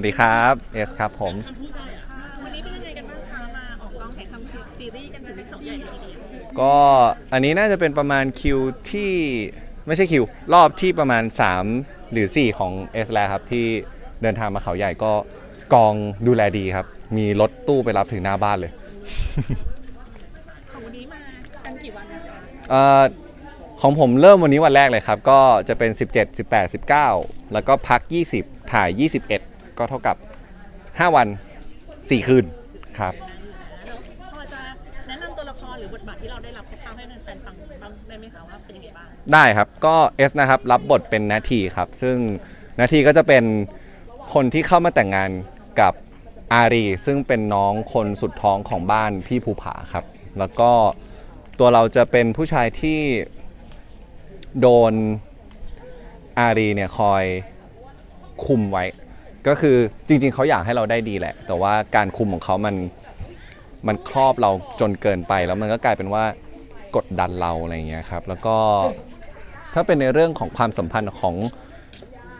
วัสดีครับเอสครับผม วันนี้เป็นยังไงกันบ้างคะมาออกกองถ่ายทำซีรีส์กันถึงที่เขาใหญ่เลยทีเดียวก็อันนี้น่าจะเป็นประมาณคิวที่ไม่ใช่คิว รอบที่ประมาณ 3 หรือ 4 ของเอสแล้วครับ ที่เดินทางมาเขาใหญ่ก็กองดูแลดีครับ มีรถตู้ไปรับถึงหน้าบ้านเลย ของวันนี้มากันกี่วันนะคะเอ่อของผมเริ่มวันนี้วันแรกเลยครับ ก็จะเป็น 17 18 19 แล้วก็พัก 20 ถ่าย 21 ก็เท่ากับ 5 วัน 4 คืนครับพอจะแนะนำตัวละครหรือบทบาทที่เราได้รับคร่าวๆให้แฟนๆฟังบ้างได้ไหมคะว่าเป็นยังไงบ้างได้ครับก็เอสนะครับรับบทเป็นนาทีครับ ซึ่งนาทีก็จะเป็นคนที่เข้ามาแต่งงานกับอารี ซึ่งเป็นน้องคนสุดท้องของบ้านพี่ภูผาครับ แล้วก็ตัวเราจะเป็นผู้ชายที่โดนอารีเนี่ยคอยคุมไว้ ก็คือจริง ๆเขาอยากให้เราได้ดีแหละ แต่ว่าการคุมของเขามันมันครอบเราจนเกินไป แล้วมันก็กลายเป็นว่ากดดันเราอะไรอย่างเงี้ยครับแล้วก็ถ้าเป็นในเรื่องของความสัมพันธ์ของ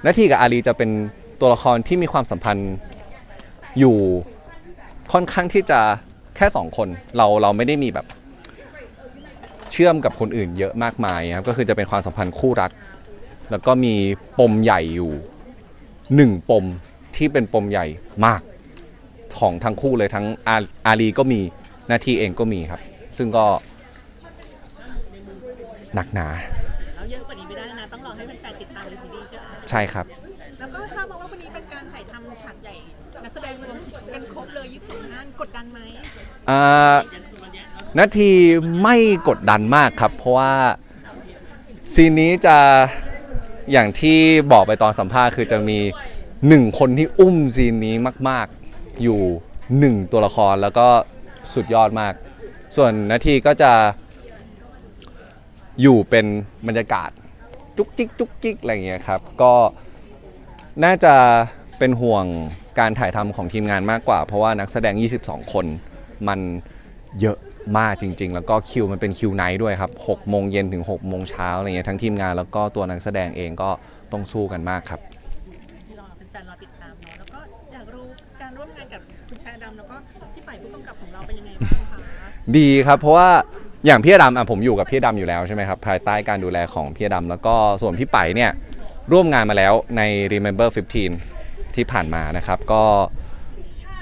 นาทีกับอารีจะเป็นตัวละครที่มีความสัมพันธ์อยู่ค่อนข้างที่จะแค่สองคนเราเราไม่ได้มีแบบเชื่อมกับคนอื่นเยอะมากมายครับก็คือจะเป็นความสัมพันธ์คู่รัก แล้วก็มีปมใหญ่อยู่ หนึ่งปมที่เป็นปมใหญ่มากของทั้งคู่เลยทั้งอาอารีก็มีหน้าที่เองก็มีครับ ซึ่งก็หนักหนา แล้วเยอะกว่านี้ไม่ได้นะ ต้องรอให้แฟนๆติดตามในซีรีส์ใช่ไหมใช่ครับ แล้วก็ทราบมาว่าวันนี้เป็นการถ่ายทำฉากใหญ่ นักแสดงรวมกันครบเลย22ท่านกดดันไหมอ่านาทีไม่กดดันมากครับ เพราะว่าซีนนี้จะ อย่างที่บอกไปตอนสัมภาษณ์คือจะมีหนึ่งคนที่อุ้มซีนนี้มาก ๆ อยู่หนึ่งตัวละครแล้วก็สุดยอดมาก ส่วนนาทีก็จะอยู่เป็นบรรยากาศจุกจิกจุกจิกอะไรอย่างเงี้ยครับ ก็น่าจะเป็นห่วงการถ่ายทำของทีมงานมากกว่า เพราะว่านักแสดง 22 คนมันเยอะ มากจริง ๆ แล้วก็คิวมันเป็นคิวไนท์ด้วยครับ6โมงเย็นถึง6โมงเช้าอะไรเงี้ยทั้งทีมงานแล้วก็ตัวนักแสดงเองก็ต้องสู้กันมากครับ ที่รอเป็นแฟนๆรอติดตามเนาะแล้วก็อยากรู้การร่วมงานกับคุณชายดำแล้วก็พี่ป่ายผู้กำกับของเราเป็นยังไงบ้างคะดีครับ เพราะว่าอย่างพี่อดำอะผมอยู่กับพี่อดำอยู่แล้วใช่ไหมครับภายใต้การดูแลของพี่อดำแล้วก็ส่วนพี่ไปเนี่ยร่วมงานมาแล้วใน Remember 15 ที่ผ่านมานะครับ ก็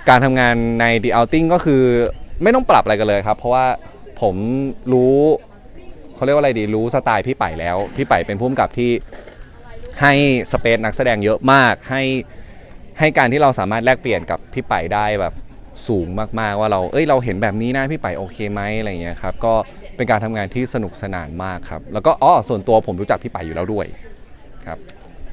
การทำงานใน The Outing ก็คือ ไม่ต้องปรับอะไรกันเลยครับ เพราะว่าผมรู้เขาเรียกว่าอะไรดีรู้สไตล์พี่ไปแล้ว พี่ไปเป็นผู้กำกับที่ให้สเปซนักแสดงเยอะมาก ให้ให้การที่เราสามารถแลกเปลี่ยนกับพี่ไปได้แบบสูงมากๆว่าเราเอ้ยเราเห็นแบบนี้นะพี่ไปโอเคไหมอะไรอย่างเงี้ยครับก็เป็นการทำงานที่สนุกสนานมากครับ แล้วก็อ๋อส่วนตัวผมรู้จักพี่ไปอยู่แล้วด้วยครับ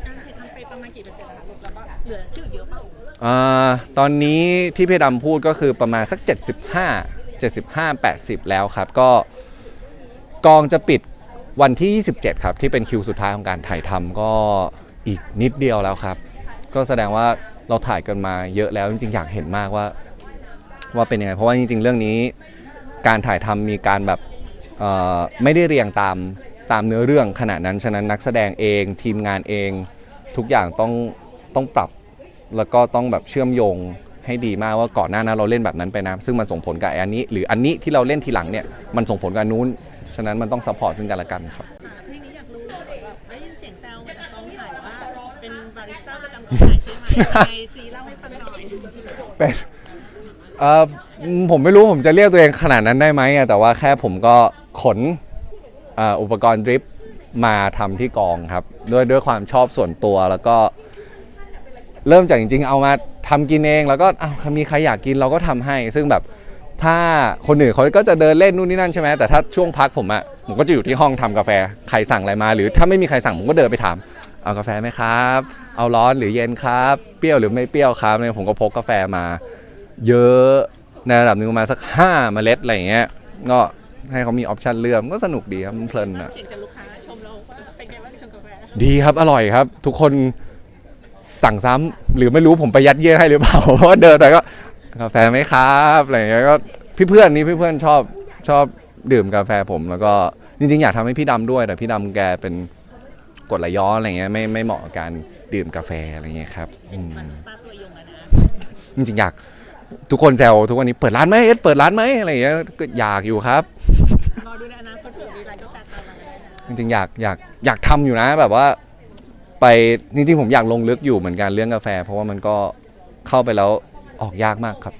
การถ่ายทำไปประมาณกี่เปอร์เซ็นต์แล้วคะแล้วก็เหลือที่เยอะเปล่า อาตอนนี้ที่พี่ดำพูดก็คือประมาณสัก 75 75 80 แล้วครับ ก็กองจะปิดวันที่ 27 ครับ ที่เป็นคิวสุดท้ายของการถ่ายทำก็อีกนิดเดียวแล้วครับ ก็แสดงว่าเราถ่ายกันมาเยอะแล้วจริงๆ อยากเห็นมากว่า ว่าเป็นยังไง เพราะว่าจริงๆ เรื่องนี้ การถ่ายทำมีการแบบเอ่อไม่ได้เรียงตามตามเนื้อเรื่องขนาดนั้น ฉะนั้นนักแสดงเองทีมงานเองทุกอย่างต้องต้องปรับ แล้วก็ต้องแบบเชื่อมโยงให้ดีมากว่าก่อนหน้านั้นเราเล่นแบบนั้นไปนะ ซึ่งมันส่งผลกับอันนี้ หรืออันนี้ที่เราเล่นทีหลังเนี่ยมันส่งผลกับอันนู้น ฉะนั้นมันต้องซัพพอร์ตซึ่งกันและกันครับทีนี้อยากรู้แบบได้ยินเสียงแซวมาจากกองถ่ายว่าเป็นบาริสต้าประจำกองถ่ายใช่ไหมในซีเล่าให้ฟังหน่อยเป็นเอ่อผมไม่รู้ผมจะเรียกตัวเองขนาดนั้นได้ไหมอะแต่ว่าแค่ผมก็ขนเอ่ออุปกรณ์ดริฟต์มาทำที่กองครับด้วยด้วยความชอบส่วนตัวแล้วก็ เริ่มจากจริง ๆ เอามาทำกินเอง แล้วก็อ้าวมีใครอยากกินเราก็ทำให้ ซึ่งแบบถ้าคนอื่นเขาก็จะเดินเล่นนู่นนี่นั่นใช่ไหมแต่ถ้าช่วงพักผมอะผมก็จะอยู่ที่ห้องทำกาแฟใครสั่งอะไรมา หรือถ้าไม่มีใครสั่งผมก็เดินไปถามเอากาแฟไหมครับ เอาร้อนหรือเย็นครับ เปรี้ยวหรือไม่เปรี้ยวครับเนี่ยผมก็พกกาแฟมา เยอะในระดับหนึงประมาณสัก5เมล็ดอะไรอย่างเงี้ยก็ให้เขามีออปชันเลือกมันก็สนุกดีครับมันเพลินอะเสียงจากลูกค้าชมเราเป็นไงบ้างที่ชมกาแฟดีครับอร่อยครับ ทุกคน สั่งซ้ำหรือไม่รู้ผมไปยัดเยียดให้หรือเปล่าเพราะว่าเดินไปก็กาแฟไหมครับอะไรอย่างเงี้ยก็พี่เพื่อนนี่พี่เพื่อนชอบชอบดื่มกาแฟผมแล้วก็จริงๆ อยากทำให้พี่ดำด้วย แต่พี่ดำแกเป็นกรดไหลย้อนอะไรเงี้ยไม่ไม่เหมาะกับการดื่มกาแฟอะไรเงี้ยครับอืมป้าตัวยงแล้วนะจริงๆอยากทุกคนแซวทุกวันนี้เปิดร้านไหมเอสเปิดร้านไหมอะไรอย่างเงี้ยก็อยากอยู่ครับรอดูในอนาคตเผื่อมีร้านกาแฟตามมาก็ได้นะจริงๆอยากอยากอยากทำอยู่นะแบบว่า ไปจริงๆผมอยากลงลึกอยู่เหมือนกันเรื่องกาแฟ เพราะว่ามันก็เข้าไปแล้วออกยากมากครับ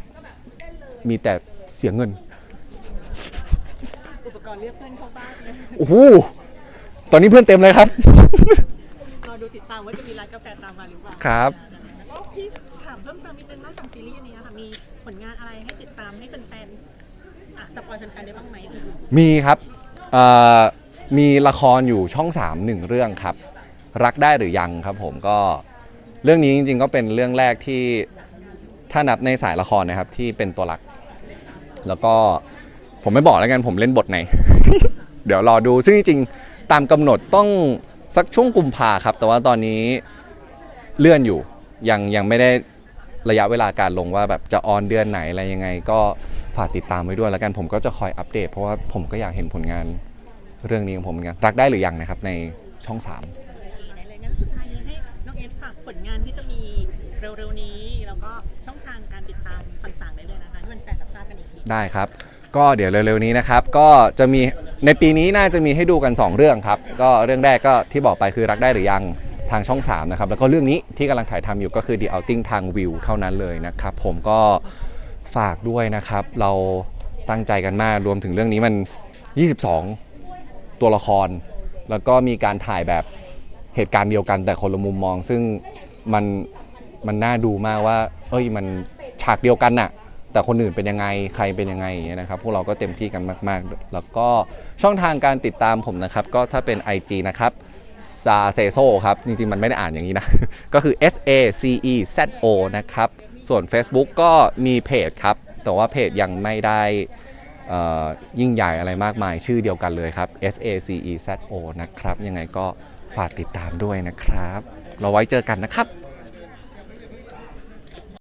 มีแต่เสียเงิน อุปกรณ์เรียกเพื่อนเข้าบ้านเลยโอ้โห ตอนนี้เพื่อนเต็มเลยครับ รอดูติดตามว่าจะมีร้านกาแฟตามมาหรือเปล่าครับ แล้วก็พี่ถามเพิ่มเติมนิดนึงนอกจากซีรีส์อันนี้ค่ะ มีผลงานอะไรให้ติดตามให้แฟนๆอะสปอยแฟนๆได้บ้างไหมเอ่ยมีครับเอ่อมีละครอยู่ช่อง3ามหนึ่งเรื่องครับ รักได้หรือยังครับผมก็เรื่องนี้จริง ๆ ก็เป็นเรื่องแรกที่ถ้านับในสายละครนะครับที่เป็นตัวหลัก แล้วก็ผมไม่บอกแล้วกันผมเล่นบทไหน เดี๋ยวรอดูซึ่งจริงๆตามกำหนดต้องสักช่วงกุมภาครับ แต่ว่าตอนนี้เลื่อนอยู่ยังยังไม่ได้ระยะเวลาการลงว่าแบบจะออนเดือนไหนอะไรยังไง ก็ฝากติดตามไว้ด้วยแล้วกันผมก็จะคอยอัปเดต เพราะว่าผมก็อยากเห็นผลงานเรื่องนี้ของผมเหมือนกันรักได้หรือยังนะครับในช่อง 3 เลยงั้นสุดท้ายนี้ให้น้องเอสฝากผลงานที่จะมีเร็วๆนี้แล้วก็ช่องทางการติดตามต่างๆได้เลยนะคะให้มันแฟนๆทราบกันอีกทีได้ครับ ก็เดี๋ยวเร็วๆนี้นะครับ ก็จะมีในปีนี้น่าจะมีให้ดูกัน 2 เรื่องครับ ก็เรื่องแรกก็ที่บอกไปคือรักได้หรือยังทางช่อง 3 นะครับ แล้วก็เรื่องนี้ที่กำลังถ่ายทำอยู่ก็คือ The Outing ทางวิวเท่านั้นเลยนะครับ ผมก็ฝากด้วยนะครับ เราตั้งใจกันมากรวมถึงเรื่องนี้มัน 22 ตัวละคร แล้วก็มีการถ่ายแบบ เหตุการณ์เดียวกันแต่คนละมุมมอง ซึ่งมันมันน่าดูมากว่าเอ้ยมันฉากเดียวกันน่ะ แต่คนอื่นเป็นยังไงใครเป็นยังไงอย่างเงี้ยนะครับ พวกเราก็เต็มที่กันมาก ๆ แล้วก็ช่องทางการติดตามผมนะครับ ก็ถ้าเป็น IG นะครับซาเซโซครับ จริง ๆ มันไม่ได้อ่านอย่างนี้นะ ก็คือ S A C E Z O นะครับ ส่วน Facebook ก็มีเพจครับ แต่ว่าเพจยังไม่ได้อ่อยิ่งใหญ่อะไรมากมายชื่อเดียวกันเลยครับ S A C E Z O นะครับ ยังไงก็ ฝากติดตามด้วยนะครับ เราไว้เจอกันนะครับ